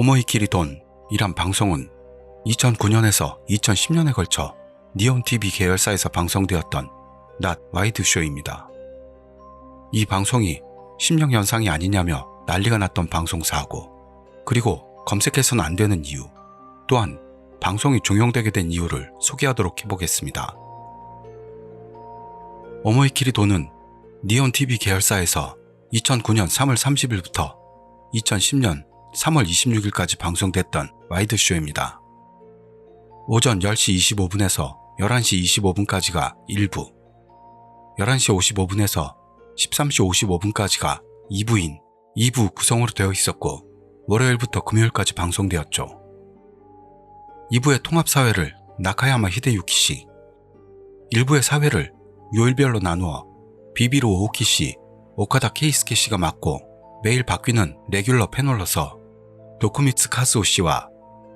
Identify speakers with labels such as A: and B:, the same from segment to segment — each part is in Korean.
A: 오모이키리 돈이란 방송은 2009년에서 2010년에 걸쳐 니온TV 계열사에서 방송되었던 낮 와이드쇼입니다. 이 방송이 심령 현상이 아니냐며 난리가 났던 방송사고 그리고 검색해서는 안 되는 이유 또한 방송이 종영되게 된 이유를 소개하도록 해보겠습니다. 오모이키리 돈은 니온TV 계열사에서 2009년 3월 30일부터 2010년 3월 26일까지 방송됐던 와이드쇼입니다. 오전 10시 25분에서 11시 25분까지가 1부, 11시 55분에서 13시 55분까지가 2부인 2부 구성으로 되어 있었고 월요일부터 금요일까지 방송되었죠. 2부의 통합사회를 나카야마 히데유키 씨, 1부의 사회를 요일별로 나누어 비비로 오오키 씨, 오카다 케이스케 씨가 맡고 매일 바뀌는 레귤러 패널로서 도쿠미츠 카스오 씨와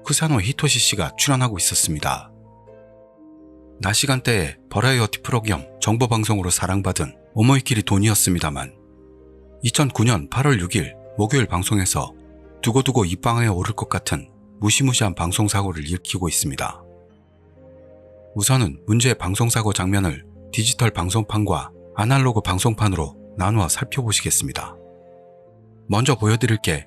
A: 쿠사노 히토시 씨가 출연하고 있었습니다. 낮 시간대에 버라이어티 프로겸 정보방송으로 사랑받은 오모이키리 돈이었습니다만 2009년 8월 6일 목요일 방송에서 두고두고 입방에 오를 것 같은 무시무시한 방송사고를 일으키고 있습니다. 우선은 문제의 방송사고 장면을 디지털 방송판과 아날로그 방송판으로 나누어 살펴보시겠습니다. 먼저 보여드릴 게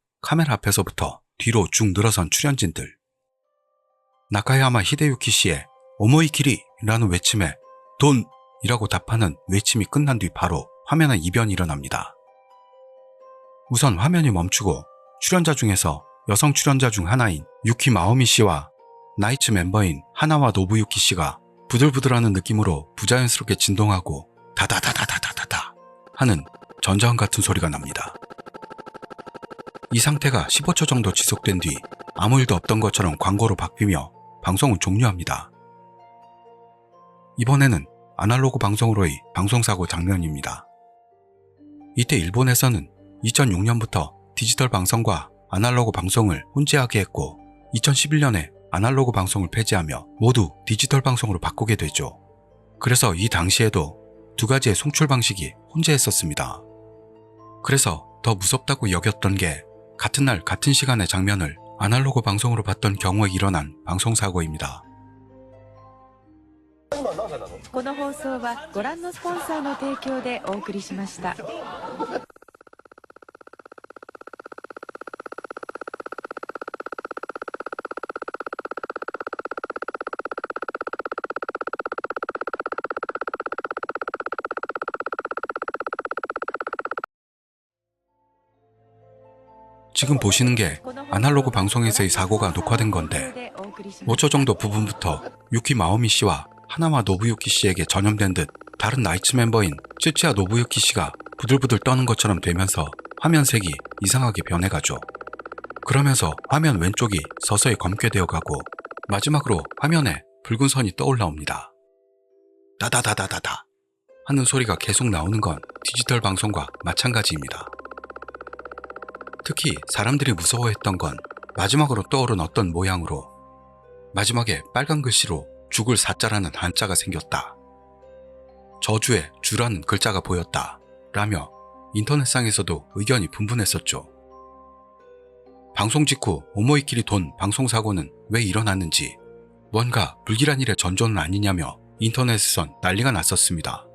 A: 카메라 앞에서부터 뒤로 쭉 늘어선 출연진들. 나카야마 히데유키 씨의 오모이키리라는 외침에 돈! 이라고 답하는 외침이 끝난 뒤 바로 화면에 이변이 일어납니다. 우선 화면이 멈추고 출연자 중에서 여성 출연자 중 하나인 유키 마오미 씨와 나이츠 멤버인 하나와 노부유키 씨가 부들부들하는 느낌으로 부자연스럽게 진동하고 다다다다다다다 하는 전자음 같은 소리가 납니다. 이 상태가 15초 정도 지속된 뒤 아무 일도 없던 것처럼 광고로 바뀌며 방송은 종료합니다. 이번에는 아날로그 방송으로의 방송사고 장면입니다. 이때 일본에서는 2006년부터 디지털 방송과 아날로그 방송을 혼재하게 했고 2011년에 아날로그 방송을 폐지하며 모두 디지털 방송으로 바꾸게 되죠. 그래서 이 당시에도 두 가지의 송출 방식이 혼재했었습니다. 그래서 더 무섭다고 여겼던 게 같은 날 같은 시간의 장면을 아날로그 방송으로 봤던 경우에 일어난 방송사고입니다.
B: 今何歳なの
C: この放送はご覧のスポンサーの提供でお送りしました。
A: 지금 보시는 게 아날로그 방송에서의 사고가 녹화된 건데 5초 정도 부분부터 유키 마오미 씨와 하나마 노부유키 씨에게 전염된 듯 다른 나이츠 멤버인 쯔치야 노부유키 씨가 부들부들 떠는 것처럼 되면서 화면 색이 이상하게 변해가죠. 그러면서 화면 왼쪽이 서서히 검게 되어가고 마지막으로 화면에 붉은 선이 떠올라옵니다. 다다다다다다 하는 소리가 계속 나오는 건 디지털 방송과 마찬가지입니다. 특히 사람들이 무서워했던 건 마지막으로 떠오른 어떤 모양으로 마지막에 빨간 글씨로 죽을 사자라는 한자가 생겼다. 저주의 주라는 글자가 보였다. 라며 인터넷상에서도 의견이 분분했었죠. 방송 직후 오모이키리 돈 방송 사고는 왜 일어났는지 뭔가 불길한 일의 전조는 아니냐며 인터넷에선 난리가 났었습니다.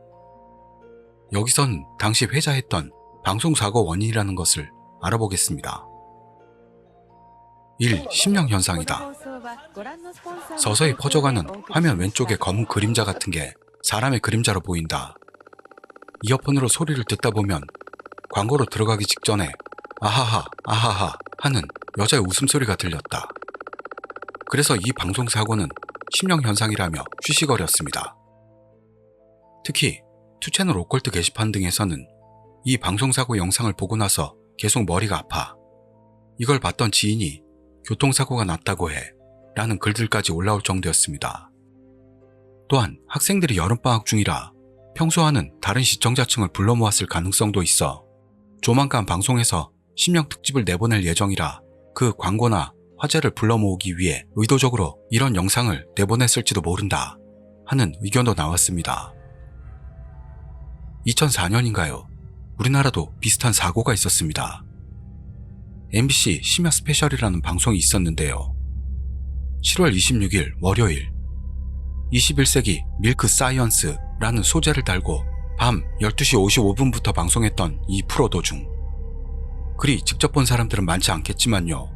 A: 여기선 당시 회자했던 방송 사고 원인이라는 것을 알아보겠습니다. 1. 심령 현상이다. 서서히 퍼져가는 화면 왼쪽의 검은 그림자 같은 게 사람의 그림자로 보인다. 이어폰으로 소리를 듣다 보면 광고로 들어가기 직전에 아하하, 아하하 하는 여자의 웃음소리가 들렸다. 그래서 이 방송 사고는 심령 현상이라며 쉬쉬거렸습니다. 특히 투채널 오컬트 게시판 등에서는 이 방송 사고 영상을 보고 나서 계속 머리가 아파. 이걸 봤던 지인이 교통사고가 났다고 해 라는 글들까지 올라올 정도였습니다. 또한 학생들이 여름방학 중이라 평소와는 다른 시청자층을 불러 모았을 가능성도 있어 조만간 방송에서 심령 특집을 내보낼 예정이라 그 광고나 화제를 불러 모으기 위해 의도적으로 이런 영상을 내보냈을지도 모른다 하는 의견도 나왔습니다. 2004년인가요? 우리나라도 비슷한 사고가 있었습니다. MBC 심야 스페셜이라는 방송이 있었는데요. 7월 26일 월요일 21세기 밀크 사이언스라는 소재를 달고 밤 12시 55분부터 방송했던 이 프로 도중 그리 직접 본 사람들은 많지 않겠지만요.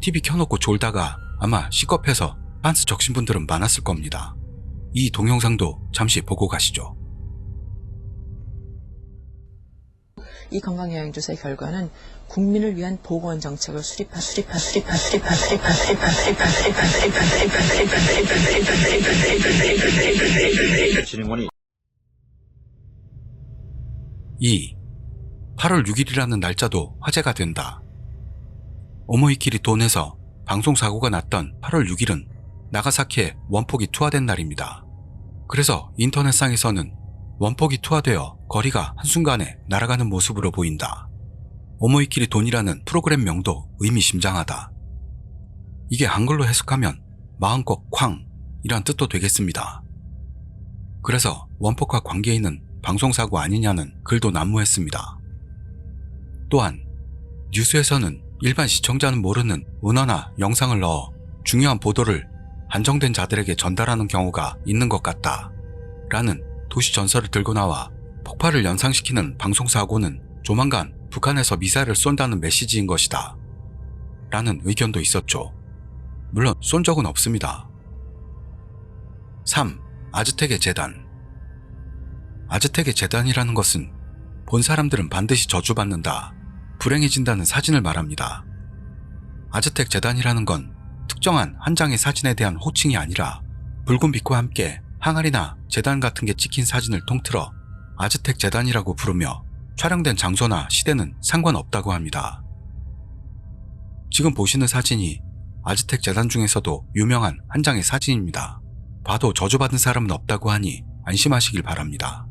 A: TV 켜놓고 졸다가 아마 시겁해서 빤스 적신 분들은 많았을 겁니다. 이 동영상도 잠시 보고 가시죠.
D: 이 건강여행조사의 결과는 국민을 위한 보건 정책을 수립하 수립하 수립하 수립하 수립하 수립하 수립하 수립하 수립하 수립하 수립하 수립하 수립하
E: 진흥원이
A: 2. 8월 6일이라는 날짜도 화제가 된다. 오모이키리 돈에서 방송 사고가 났던 8월 6일은 나가사키에 원폭이 투하된 날입니다. 그래서 인터넷상에서는 원폭이 투하되어 거리가 한순간에 날아가는 모습으로 보인다. 오모이키리 돈이라는 프로그램 명도 의미심장하다. 이게 한글로 해석하면 마음껏 쾅 이란 뜻도 되겠습니다. 그래서 원폭과 관계 있는 방송사고 아니냐는 글도 난무했습니다. 또한 뉴스에서는 일반 시청자는 모르는 문화나 영상을 넣어 중요한 보도를 한정된 자들에게 전달하는 경우가 있는 것 같다. 라는 도시 전설을 들고 나와 폭발을 연상시키는 방송사고는 조만간 북한에서 미사일을 쏜다는 메시지인 것이다. 라는 의견도 있었죠. 물론 쏜 적은 없습니다. 3. 아즈텍의 재단 아즈텍의 재단이라는 것은 본 사람들은 반드시 저주받는다, 불행해진다는 사진을 말합니다. 아즈텍 재단이라는 건 특정한 한 장의 사진에 대한 호칭이 아니라 붉은 빛과 함께 항아리나 재단 같은 게 찍힌 사진을 통틀어 아즈텍 재단이라고 부르며 촬영된 장소나 시대는 상관없다고 합니다. 지금 보시는 사진이 아즈텍 재단 중에서도 유명한 한 장의 사진입니다. 봐도 저주받은 사람은 없다고 하니 안심하시길 바랍니다.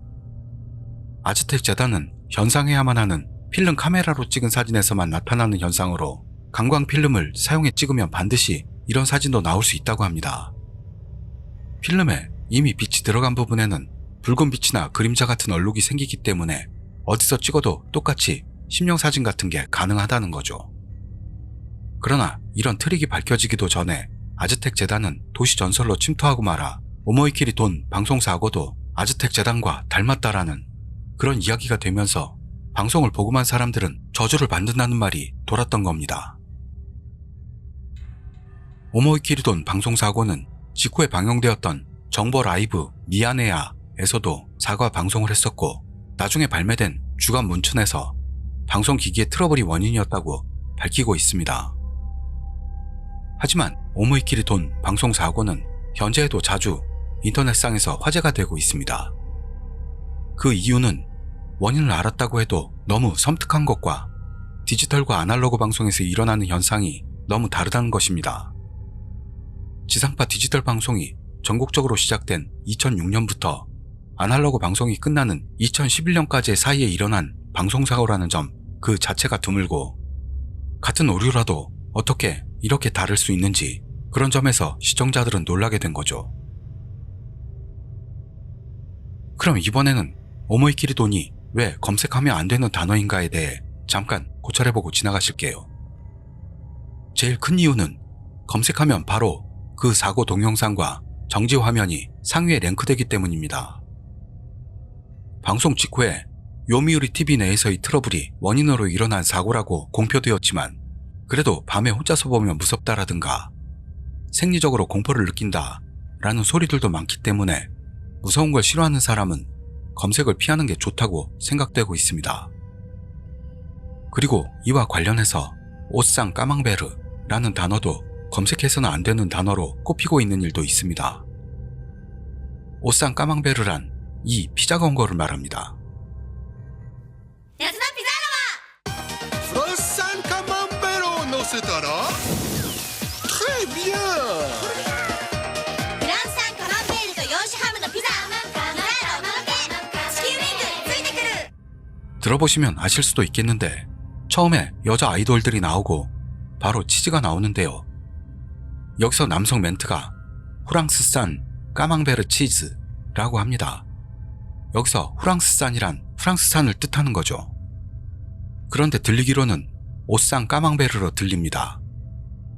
A: 아즈텍 재단은 현상해야만 하는 필름 카메라로 찍은 사진에서만 나타나는 현상으로 강광 필름을 사용해 찍으면 반드시 이런 사진도 나올 수 있다고 합니다. 필름에 이미 빛이 들어간 부분에는 붉은 빛이나 그림자 같은 얼룩이 생기기 때문에 어디서 찍어도 똑같이 심령 사진 같은 게 가능하다는 거죠. 그러나 이런 트릭이 밝혀지기도 전에 아즈텍 재단은 도시 전설로 침투하고 말아 오모이키리 돈 방송 사고도 아즈텍 재단과 닮았다라는 그런 이야기가 되면서 방송을 보고만 사람들은 저주를 만든다는 말이 돌았던 겁니다. 오모이키리 돈 방송사고는 직후에 방영되었던 정보 라이브 미안해야에서도 사과 방송을 했었고 나중에 발매된 주간 문춘에서 방송 기기의 트러블이 원인이었다고 밝히고 있습니다. 하지만 오모이키리돈 방송 사고는 현재에도 자주 인터넷상에서 화제가 되고 있습니다. 그 이유는 원인을 알았다고 해도 너무 섬뜩한 것과 디지털과 아날로그 방송에서 일어나는 현상이 너무 다르다는 것입니다. 지상파 디지털 방송이 전국적으로 시작된 2006년부터 아날로그 방송이 끝나는 2011년까지의 사이에 일어난 방송사고라는 점 그 자체가 드물고 같은 오류라도 어떻게 이렇게 다를 수 있는지 그런 점에서 시청자들은 놀라게 된 거죠. 그럼 이번에는 오모이키리 돈이 왜 검색하면 안 되는 단어인가에 대해 잠깐 고찰해보고 지나가실게요. 제일 큰 이유는 검색하면 바로 그 사고 동영상과 정지 화면이 상위에 랭크되기 때문입니다. 방송 직후에 요미우리 TV 내에서의 트러블이 원인으로 일어난 사고라고 공표되었지만 그래도 밤에 혼자서 보면 무섭다라든가 생리적으로 공포를 느낀다 라는 소리들도 많기 때문에 무서운 걸 싫어하는 사람은 검색을 피하는 게 좋다고 생각되고 있습니다. 그리고 이와 관련해서 오쌍 까망베르라는 단어도 검색해서는 안 되는 단어로 꼽히고 있는 일도 있습니다. 옷상 까망베르란 이 피자 광고를 말합니다. 들어보시면 아실 수도 있겠는데 처음에 여자 아이돌들이 나오고 바로 치즈가 나오는데요. 여기서 남성 멘트가 프랑스산 까망베르 치즈라고 합니다. 여기서 프랑스산이란 프랑스산을 뜻하는 거죠. 그런데 들리기로는 오쌍 까망베르로 들립니다.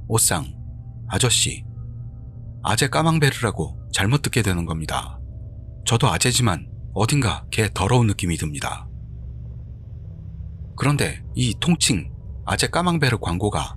A: 오쌍, 아저씨, 아재 까망베르라고 잘못 듣게 되는 겁니다. 저도 아재지만 어딘가 개 더러운 느낌이 듭니다. 그런데 이 통칭 아재 까망베르 광고가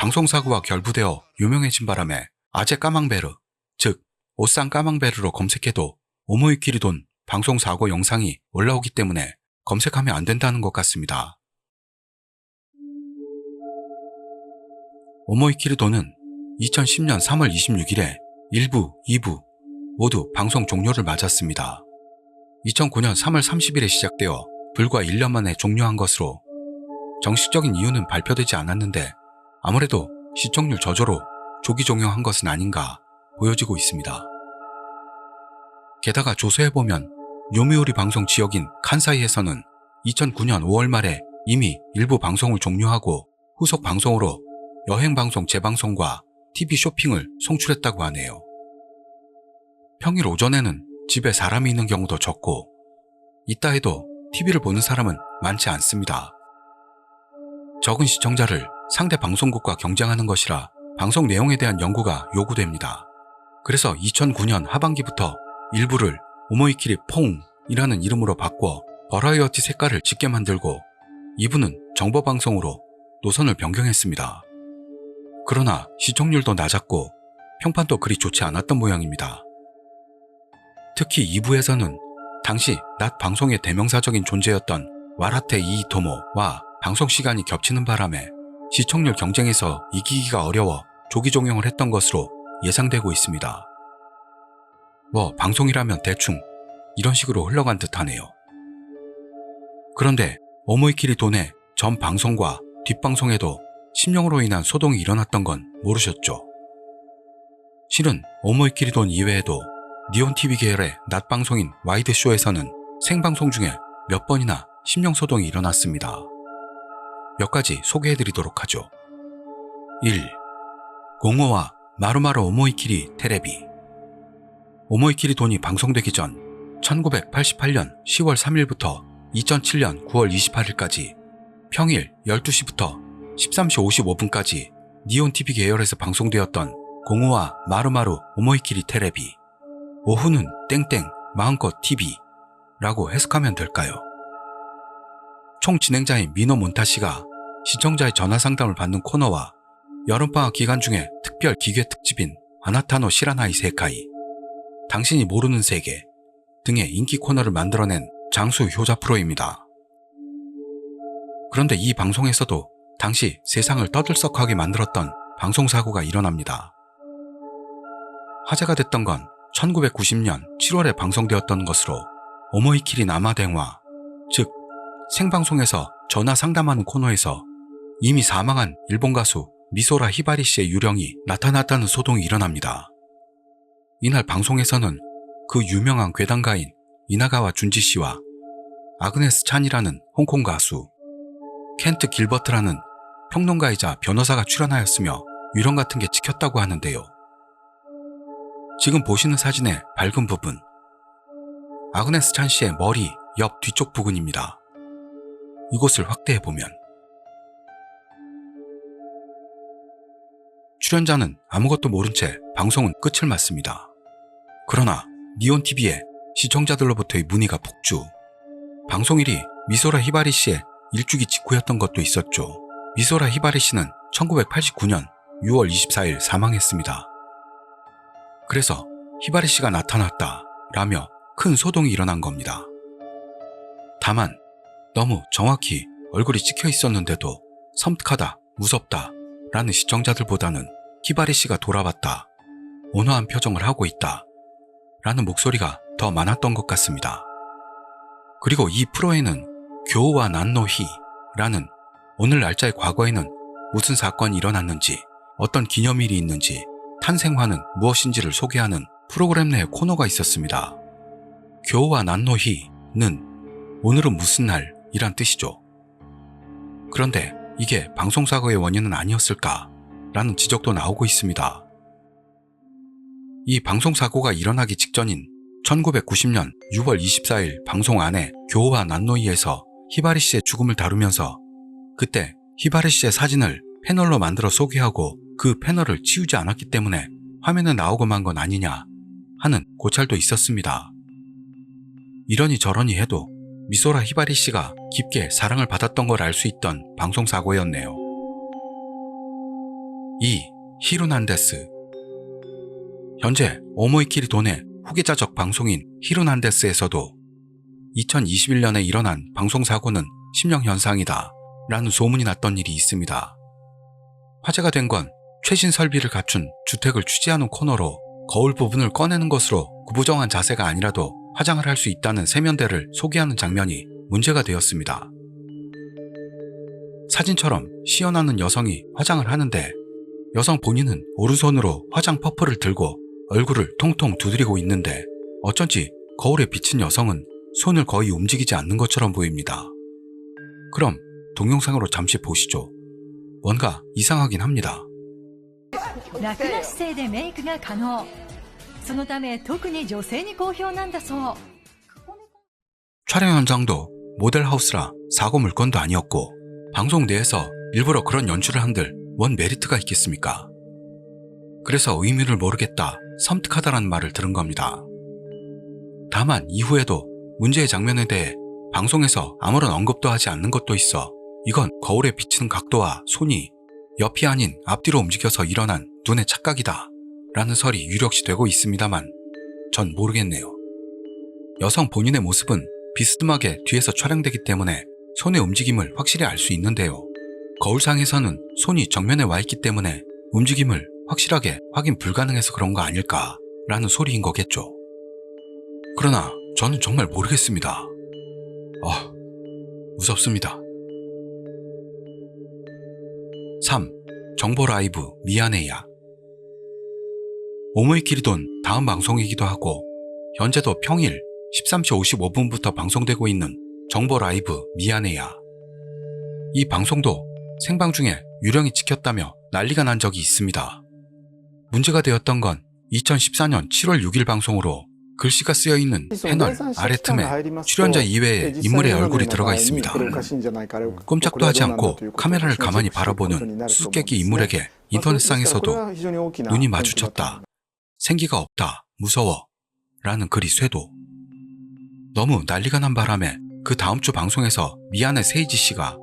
A: 방송사고가 결부되어 유명해진 바람에 아재 까망베르, 즉 오쌍 까망베르로 검색해도 오모이키리돈 방송사고 영상이 올라오기 때문에 검색하면 안 된다는 것 같습니다. 오모이키리돈은 2010년 3월 26일에 1부, 2부 모두 방송 종료를 맞았습니다. 2009년 3월 30일에 시작되어 불과 1년 만에 종료한 것으로 정식적인 이유는 발표되지 않았는데 아무래도 시청률 저조로 조기 종영한 것은 아닌가 보여지고 있습니다. 게다가 조사해보면 요미우리 방송 지역인 칸사이에서는 2009년 5월 말에 이미 일부 방송을 종료하고 후속 방송으로 여행 방송 재방송과 TV 쇼핑을 송출했다고 하네요. 평일 오전에는 집에 사람이 있는 경우도 적고 있다 해도 TV를 보는 사람은 많지 않습니다. 적은 시청자를 상대 방송국과 경쟁하는 것이라 방송 내용에 대한 연구가 요구됩니다. 그래서 2009년 하반기부터 일부를 오모이키리 퐁이라는 이름으로 바꿔 버라이어티 색깔을 짙게 만들고 2부는 정보방송으로 노선을 변경했습니다. 그러나 시청률도 낮았고 평판도 그리 좋지 않았던 모양입니다. 특히 2부에서는 당시 낮 방송의 대명사적인 존재였던 와라테 이이토모와 방송 시간이 겹치는 바람에 시청률 경쟁에서 이기기가 어려워 조기 종영을 했던 것으로 예상되고 있습니다. 뭐 방송이라면 대충 이런 식으로 흘러간 듯하네요. 그런데 오모이키리 돈의 전 방송과 뒷방송에도 심령으로 인한 소동이 일어났던 건 모르셨죠? 실은 오모이키리 돈 이외에도 니온TV 계열의 낮 방송인 와이드쇼에서는 생방송 중에 몇 번이나 심령 소동이 일어났습니다. 몇 가지 소개해드리도록 하죠. 1. 공호와 마루마루 오모이키리 테레비 오모이키리 돈이 방송되기 전 1988년 10월 3일부터 2007년 9월 28일까지 평일 12시부터 13시 55분까지 니온TV 계열에서 방송되었던 공호와 마루마루 오모이키리 테레비 오후는 땡땡 마음껏 TV라고 해석하면 될까요? 총 진행자인 미노 몬타 씨가 시청자의 전화 상담을 받는 코너와 여름방학 기간 중에 특별 기괴 특집인 아나타노 시라나이 세카이, 당신이 모르는 세계 등의 인기 코너를 만들어낸 장수 효자 프로입니다. 그런데 이 방송에서도 당시 세상을 떠들썩하게 만들었던 방송사고가 일어납니다. 화제가 됐던 건 1990년 7월에 방송되었던 것으로 오모이키리 남아댕화, 즉 생방송에서 전화 상담하는 코너에서 이미 사망한 일본 가수 미소라 히바리 씨의 유령이 나타났다는 소동이 일어납니다. 이날 방송에서는 그 유명한 괴담가인 이나가와 준지 씨와 아그네스 찬이라는 홍콩 가수, 켄트 길버트라는 평론가이자 변호사가 출연하였으며 유령 같은 게 찍혔다고 하는데요. 지금 보시는 사진의 밝은 부분, 아그네스 찬 씨의 머리 옆 뒤쪽 부근입니다. 이곳을 확대해 보면 출연자는 아무것도 모른 채 방송은 끝을 맞습니다. 그러나 니온TV에 시청자들로부터의 문의가 폭주. 방송일이 미소라 히바리 씨의 일주기 직후였던 것도 있었죠. 미소라 히바리 씨는 1989년 6월 24일 사망했습니다. 그래서 히바리 씨가 나타났다 라며 큰 소동이 일어난 겁니다. 다만 너무 정확히 얼굴이 찍혀 있었는데도 섬뜩하다, 무섭다 라는 시청자들보다는 히바리 씨가 돌아봤다, 온화한 표정을 하고 있다 라는 목소리가 더 많았던 것 같습니다. 그리고 이 프로에는 교우와 난노히 라는 오늘 날짜의 과거에는 무슨 사건이 일어났는지 어떤 기념일이 있는지 탄생화는 무엇인지를 소개하는 프로그램 내 코너가 있었습니다. 교우와 난노히는 오늘은 무슨 날이란 뜻이죠. 그런데 이게 방송사고의 원인은 아니었을까? 라는 지적도 나오고 있습니다. 이 방송 사고가 일어나기 직전인 1990년 6월 24일 방송 안에 교우와 난노이에서 히바리 씨의 죽음을 다루면서 그때 히바리 씨의 사진을 패널로 만들어 소개하고 그 패널을 치우지 않았기 때문에 화면에 나오고 만 건 아니냐 하는 고찰도 있었습니다. 이러니 저러니 해도 미소라 히바리 씨가 깊게 사랑을 받았던 걸 알 수 있던 방송 사고였네요. 2. 히루난데스 현재 오모이키리 돈의 후계자적 방송인 히루난데스에서도 2021년에 일어난 방송사고는 심령현상이다 라는 소문이 났던 일이 있습니다. 화제가 된 건 최신 설비를 갖춘 주택을 취재하는 코너로 거울 부분을 꺼내는 것으로 구부정한 자세가 아니라도 화장을 할 수 있다는 세면대를 소개하는 장면이 문제가 되었습니다. 사진처럼 시연하는 여성이 화장을 하는데 여성 본인은 오른손으로 화장 퍼프를 들고 얼굴을 통통 두드리고 있는데 어쩐지 거울에 비친 여성은 손을 거의 움직이지 않는 것처럼 보입니다. 그럼 동영상으로 잠시 보시죠. 뭔가 이상하긴 합니다.
F: 楽な姿勢でメイクが可能そのため特に女性に好評なんだそう
A: 촬영 현장도 모델하우스라 사고 물건도 아니었고 방송 내에서 일부러 그런 연출을 한들 뭔 메리트가 있겠습니까? 그래서 의미를 모르겠다, 섬뜩하다라는 말을 들은 겁니다. 다만 이후에도 문제의 장면에 대해 방송에서 아무런 언급도 하지 않는 것도 있어 이건 거울에 비치는 각도와 손이 옆이 아닌 앞뒤로 움직여서 일어난 눈의 착각이다 라는 설이 유력시 되고 있습니다만 전 모르겠네요. 여성 본인의 모습은 비스듬하게 뒤에서 촬영되기 때문에 손의 움직임을 확실히 알 수 있는데요. 거울상에서는 손이 정면에 와 있기 때문에 움직임을 확실하게 확인 불가능해서 그런 거 아닐까 라는 소리인 거겠죠. 그러나 저는 정말 모르겠습니다. 아, 무섭습니다. 3. 정보 라이브 미안해야 오모이키리돈 다음 방송이기도 하고 현재도 평일 13시 55분부터 방송되고 있는 정보 라이브 미안해야 이 방송도 생방 중에 유령이 찍혔다며 난리가 난 적이 있습니다. 문제가 되었던 건 2014년 7월 6일 방송으로 글씨가 쓰여 있는 패널 아래 틈에 출연자 이외에 인물의 얼굴이 들어가 있습니다. 꼼짝도 하지 않고 카메라를 가만히 바라보는 수수께끼 인물에게 인터넷상에서도 눈이 마주쳤다. 생기가 없다. 무서워. 라는 글이 쇄도. 너무 난리가 난 바람에 그 다음 주 방송에서 미안해 세이지 씨가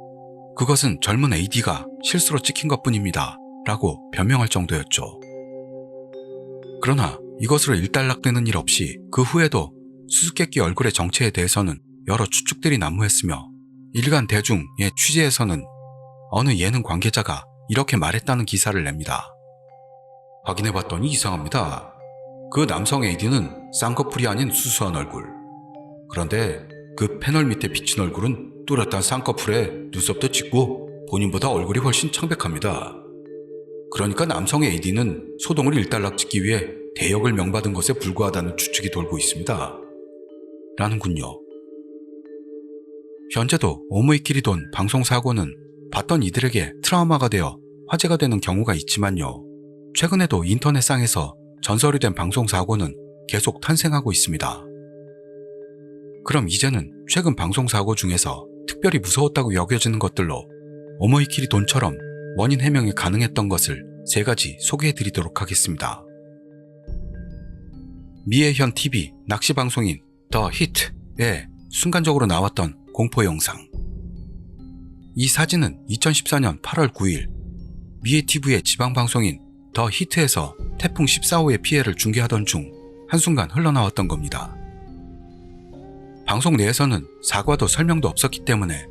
A: 그것은 젊은 AD가 실수로 찍힌 것 뿐입니다. 라고 변명할 정도였죠. 그러나 이것으로 일단락되는 일 없이 그 후에도 수수께끼 얼굴의 정체에 대해서는 여러 추측들이 난무했으며 일간 대중의 취재에서는 어느 예능 관계자가 이렇게 말했다는 기사를 냅니다. 확인해봤더니 이상합니다. 그 남성 AD는 쌍꺼풀이 아닌 수수한 얼굴. 그런데 그 패널 밑에 비친 얼굴은 뚜렷한 쌍꺼풀에 눈썹도 짙고 본인보다 얼굴이 훨씬 청백합니다. 그러니까 남성의 AD는 소동을 일단락 짓기 위해 대역을 명받은 것에 불과하다는 추측이 돌고 있습니다. 라는군요. 현재도 오모이키리돈 방송 사고는 봤던 이들에게 트라우마가 되어 화제가 되는 경우가 있지만요. 최근에도 인터넷상에서 전설이 된 방송 사고는 계속 탄생하고 있습니다. 그럼 이제는 최근 방송 사고 중에서 특별히 무서웠다고 여겨지는 것들로 오모이키리 돈처럼 원인 해명이 가능했던 것을 세 가지 소개해 드리도록 하겠습니다. 미애현 TV 낚시 방송인 더 히트에 순간적으로 나왔던 공포 영상. 이 사진은 2014년 8월 9일 미애 TV의 지방 방송인 더 히트에서 태풍 14호의 피해를 중계하던 중 한순간 흘러나왔던 겁니다. 방송 내에서는 사과도 설명도 없었기 때문에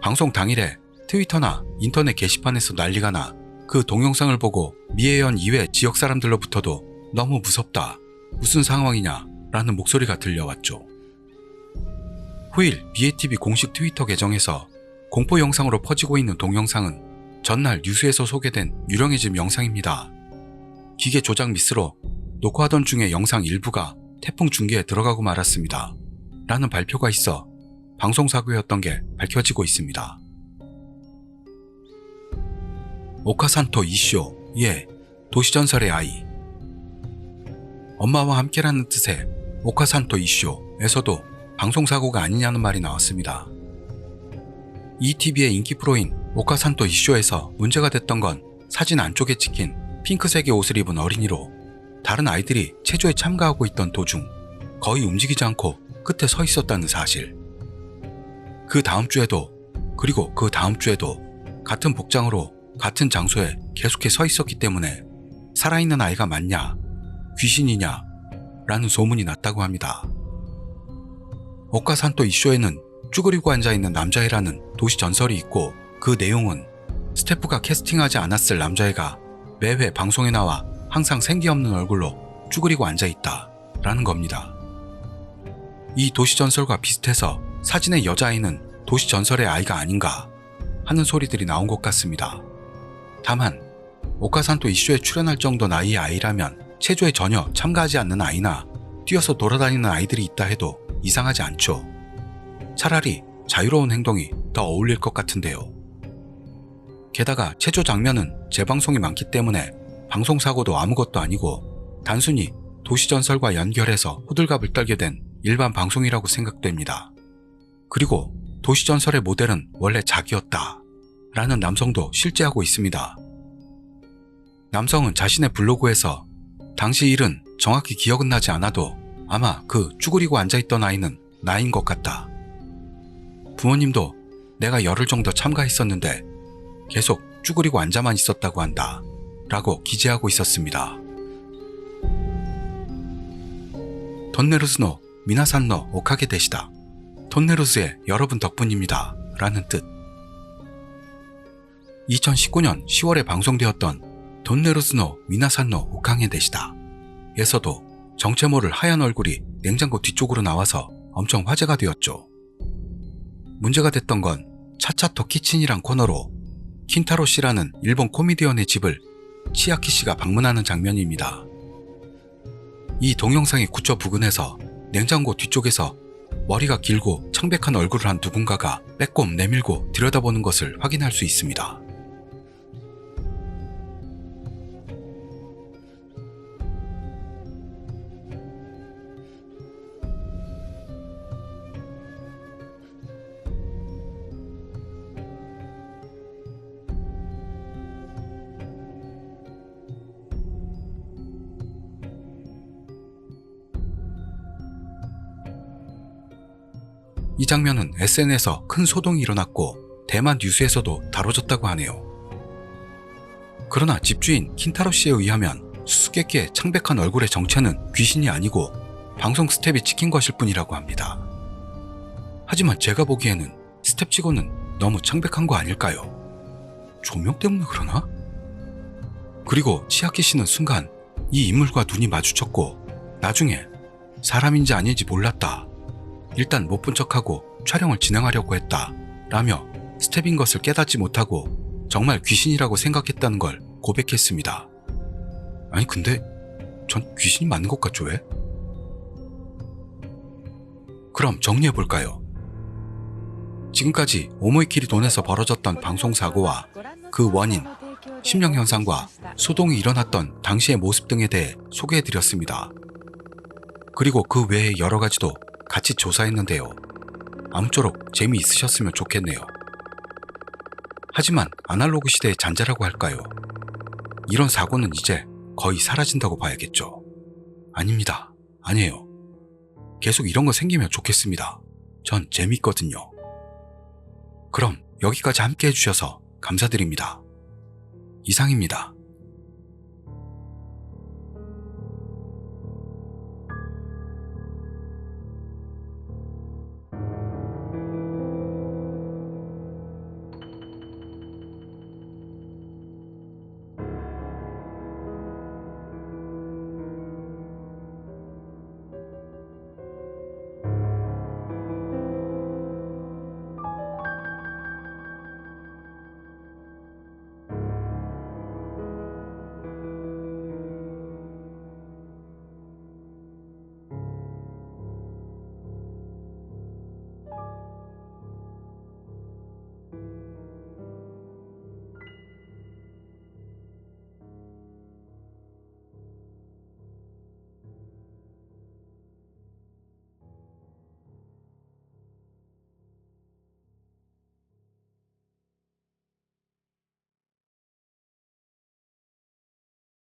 A: 방송 당일에 트위터나 인터넷 게시판에서 난리가 나 그 동영상을 보고 미해현 이외 지역 사람들로부터도 너무 무섭다. 무슨 상황이냐? 라는 목소리가 들려왔죠. 후일 미해TV 공식 트위터 계정에서 공포 영상으로 퍼지고 있는 동영상은 전날 뉴스에서 소개된 유령의 집 영상입니다. 기계 조작 미스로 녹화하던 중에 영상 일부가 태풍 중계에 들어가고 말았습니다. 라는 발표가 있어 방송사고였던 게 밝혀지고 있습니다. 오카산토 이쇼, 예, 도시전설의 아이. 엄마와 함께라는 뜻의 오카산토 이쇼에서도 방송사고가 아니냐는 말이 나왔습니다. ETV의 인기 프로인 오카산토 이쇼에서 문제가 됐던 건 사진 안쪽에 찍힌 핑크색의 옷을 입은 어린이로 다른 아이들이 체조에 참가하고 있던 도중 거의 움직이지 않고 끝에 서 있었다는 사실. 그 다음 주에도 그리고 그 다음 주에도 같은 복장으로 같은 장소에 계속해 서 있었기 때문에 살아있는 아이가 맞냐, 귀신이냐, 라는 소문이 났다고 합니다. 오카산토 이쇼에는 쭈그리고 앉아있는 남자애라는 도시 전설이 있고 그 내용은 스태프가 캐스팅하지 않았을 남자애가 매회 방송에 나와 항상 생기 없는 얼굴로 쭈그리고 앉아있다 라는 겁니다. 이 도시 전설과 비슷해서 사진의 여자아이는 도시 전설의 아이가 아닌가 하는 소리들이 나온 것 같습니다. 다만 오카산토 이쇼에 출연할 정도 나이의 아이라면 체조에 전혀 참가하지 않는 아이나 뛰어서 돌아다니는 아이들이 있다 해도 이상하지 않죠. 차라리 자유로운 행동이 더 어울릴 것 같은데요. 게다가 체조 장면은 재방송이 많기 때문에 방송사고도 아무것도 아니고 단순히 도시전설과 연결해서 호들갑을 떨게 된 일반 방송이라고 생각됩니다. 그리고 도시전설의 모델은 원래 자기였다. 라는 남성도 실제하고 있습니다. 남성은 자신의 블로그에서 당시 일은 정확히 기억은 나지 않아도 아마 그 쭈그리고 앉아있던 아이는 나인 것 같다. 부모님도 내가 열흘 정도 참가했었는데 계속 쭈그리고 앉아만 있었다고 한다. 라고 기재하고 있었습니다. 톤네루스노 미나산노 오카게 되시다. 톤네루스의 여러분 덕분입니다. 라는 뜻. 2019년 10월에 방송되었던 돈네루스노 미나산노 오캉에 되시다. 에서도 정체 모를 하얀 얼굴이 냉장고 뒤쪽으로 나와서 엄청 화제가 되었죠. 문제가 됐던 건 차차토 키친이란 코너로 킨타로 씨라는 일본 코미디언의 집을 치아키 씨가 방문하는 장면입니다. 이 동영상의 구조 부근에서 냉장고 뒤쪽에서 머리가 길고 창백한 얼굴을 한 누군가가 빼꼼 내밀고 들여다보는 것을 확인할 수 있습니다. 이 장면은 SNS에서 큰 소동이 일어났고 대만 뉴스에서도 다뤄졌다고 하네요. 그러나 집주인 킨타로 씨에 의하면 수수께끼의 창백한 얼굴의 정체는 귀신이 아니고 방송 스텝이 찍힌 것일 뿐이라고 합니다. 하지만 제가 보기에는 스텝 치고는 너무 창백한 거 아닐까요? 조명 때문에 그러나? 그리고 치아키 씨는 순간 이 인물과 눈이 마주쳤고 나중에 사람인지 아닌지 몰랐다. 일단 못 본 척하고 촬영을 진행하려고 했다. 라며 스텝인 것을 깨닫지 못하고 정말 귀신이라고 생각했다는 걸 고백했습니다. 아니 근데 전 귀신이 맞는 것 같죠 왜? 그럼 정리해 볼까요? 지금까지 오모이키리 돈에서 벌어졌던 방송사고와 그 원인, 심령현상과 소동이 일어났던 당시의 모습 등에 대해 소개해 드렸습니다. 그리고 그 외에 여러 가지도 같이 조사했는데요. 아무쪼록 재미있으셨으면 좋겠네요. 하지만 아날로그 시대의 잔재라고 할까요? 이런 사고는 이제 거의 사라진다고 봐야겠죠. 아닙니다. 아니에요. 계속 이런 거 생기면 좋겠습니다. 전 재밌거든요. 그럼 여기까지 함께 해주셔서 감사드립니다. 이상입니다.